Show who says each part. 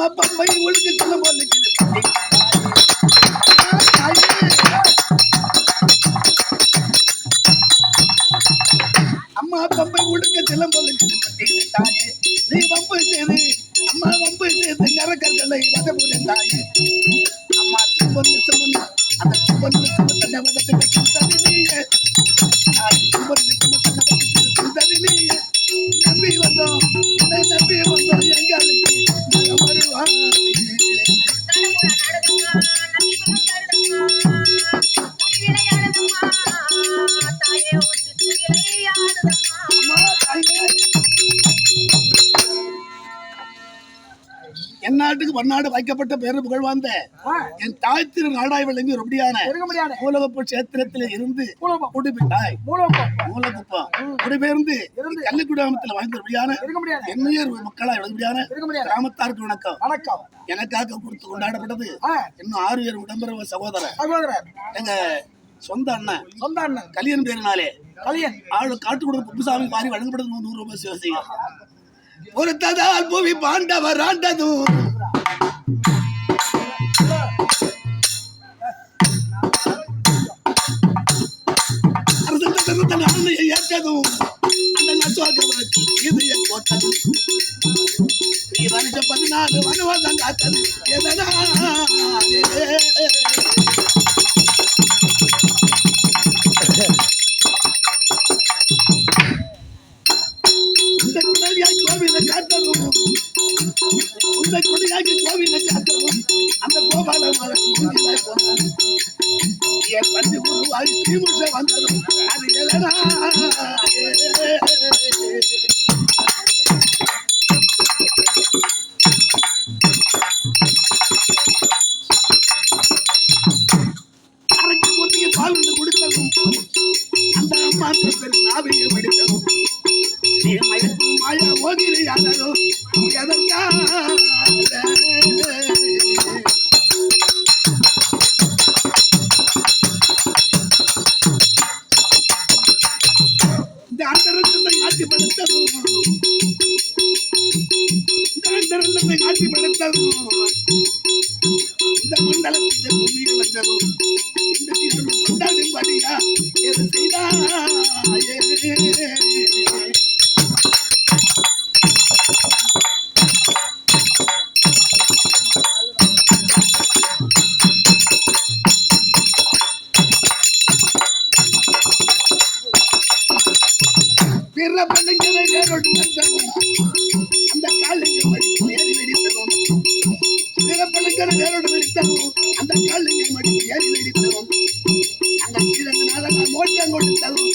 Speaker 1: அம்மா பம்பை ஒழுங்கு சொல்ல போல அம்மா பம்பை உடுக்க செல்ல போல நீ வம்பு செய்து அம்மா வம்பு செய்து நரக்கர்களை வத தாயே அம்மா சுமந்து சுமந்து அந்த சுமந்து சுமந்த வதத்தை என் நாட்டுக்கு பன்னாடு வைக்கப்பட்ட பேரு புகழ் வாழ்ந்த என் தாய் திரு நாடாய் விளங்கி ரொம்படியான மூலகப்பு கஷேத்திரத்தில் இருந்து
Speaker 2: மூலகம்
Speaker 1: மூலகுப்பம். குடிபெயர்ந்து. கள்ளிக்குடாமத்தில்
Speaker 2: இருக்க முடியாது.
Speaker 1: என்னையர் மக்களா
Speaker 2: முடியாது.
Speaker 1: கிராமத்தாருக்கு வணக்கம்.
Speaker 2: வணக்கம்.
Speaker 1: எனக்காக கொடுத்து கொண்டாடப்பட்டது இன்னும் ஆறு பேர் சகோதரர்.
Speaker 2: சகோதரர்.
Speaker 1: எங்க சொந்த அண்ணன்.
Speaker 2: சொந்த அண்ணன்.
Speaker 1: கலியன் பேரினாலே.
Speaker 2: கலியன்
Speaker 1: ஆளு காட்டு கொடுத்த குப்புசாமி மாறி வழங்கப்படுது நூறு ரூபாய் சிவசிங்க. பொறுத்ததால் புவி பாண்டவர் ஆண்டது. ஏற்றதும் அந்த நசோகவனுக்கு பதினாலு வனவாதம் காத்தது. எதனா இந்த அந்த கோபால என் தீமுஷ வந்ததும் அது எதனா அரைக்கு பால் வந்து கொடுத்ததும் அந்த அம்மா பெரு நாவையை வெடித்ததும் இந்த அந்தரங்கத்தை இந்த மண்டலத்தில் பூமியில் வந்ததும் இந்த சீசனும் கொண்டாடும்படியா எது செய்ய கல்யாண பண்ணிக்கிறதே அந்த காலிங்க ஏறி வெடித்தனும் பிற வேரோடு வெடித்தனும் அந்த காலிங்க மடிப்பு ஏறி வெடித்தனும் அந்த சீரங்கனால நான் மோட்டம் கொடுத்தனும்